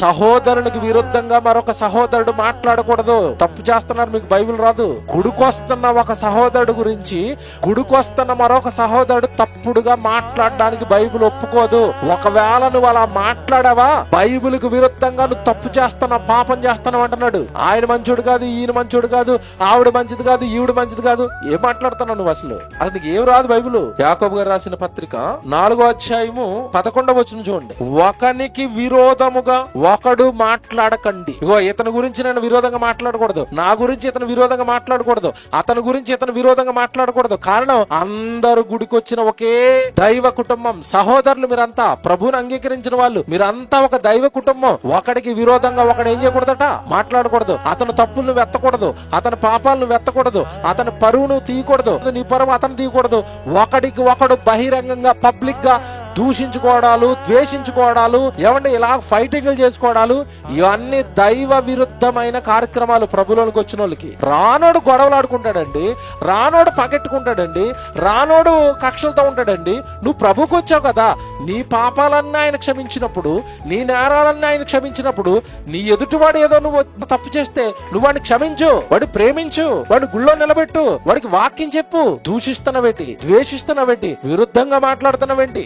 సహోదరునికి విరుద్ధంగా మరొక సహోదరుడు మాట్లాడకూడదు. తప్పు చేస్తున్నారు మీకు బైబిల్ రాదు. గుడికొస్తున్న ఒక సహోదరుడు గురించి గుడికొస్తున్న మరొక సహోదరుడు తప్పుడుగా మాట్లాడడానికి బైబిల్ ఒప్పుకోదు. ఒకవేళ నువ్వు అలా మాట్లాడవా బైబిల్కు విరుద్ధంగా నువ్వు తప్పు చేస్తున్నావు పాపం చేస్తున్నావు అంటున్నాడు. ఆయన మంచోడు కాదు ఈయన మంచోడు కాదు ఆవిడ మంచిది కాదు ఈవిడ మంచిది కాదు. ఏం మాట్లాడుతున్నావు నువ్వు అసలు? అసలు నీకు ఏం రాదు బైబిల్? యాకోబు గారు రాసిన పత్రిక నాలుగో అధ్యాయము పదకొండవ వచ్చిన చూడండి. ఒకనికి విరోధముగా ఒకడు మాట్లాడకండి. ఇగో ఇతని గురించి నేను విరోధంగా మాట్లాడకూడదు. నా గురించి ఇతను విరోధంగా మాట్లాడకూడదు. అతని గురించి ఇతను విరోధంగా మాట్లాడకూడదు. కారణం అందరు గుడికొచ్చిన ఒకే దైవ కుటుంబం. సహోదరులు మీరంతా ప్రభువుని అంగీకరించిన వాళ్ళు మీరంతా ఒక దైవ కుటుంబం. ఒకడికి విరోధంగా ఒకడు ఏం చేయకూడదట? మాట్లాడకూడదు. అతను తప్పులను వెత్తకూడదు. అతని పాపాలను వెత్తకూడదు. అతని పరువును తీయకూడదు. నీ పరువు అతను తీయకూడదు. ఒకడికి ఒకడు బహిరంగంగా పబ్లిక్గా దూషించుకోవడాలు ద్వేషించుకోవడాలు ఏమంటే ఇలా ఫైటింగ్లు చేసుకోవడాలు ఇవన్నీ దైవ విరుద్ధమైన కార్యక్రమాలు ప్రభులోనికి వచ్చిన వాళ్ళకి. రానోడు గొడవలు ఆడుకుంటాడండి రానోడు పగెట్టుకుంటాడండి రానోడు కక్షలతో ఉంటాడండి నువ్వు ప్రభుకి వచ్చావు కదా నీ పాపాలన్నీ ఆయన క్షమించినప్పుడు నీ నేరాలన్నీ ఆయన క్షమించినప్పుడు నీ ఎదుటివాడు ఏదో నువ్వు తప్పు చేస్తే నువ్వు వాడిని క్షమించు వాడు ప్రేమించు వాడి గుళ్ళో నిలబెట్టు వాడికి వాక్యం చెప్పు. దూషిస్తున్నవేంటి ద్వేషిస్తున్నవేంటి విరుద్ధంగా మాట్లాడుతున్నవేంటి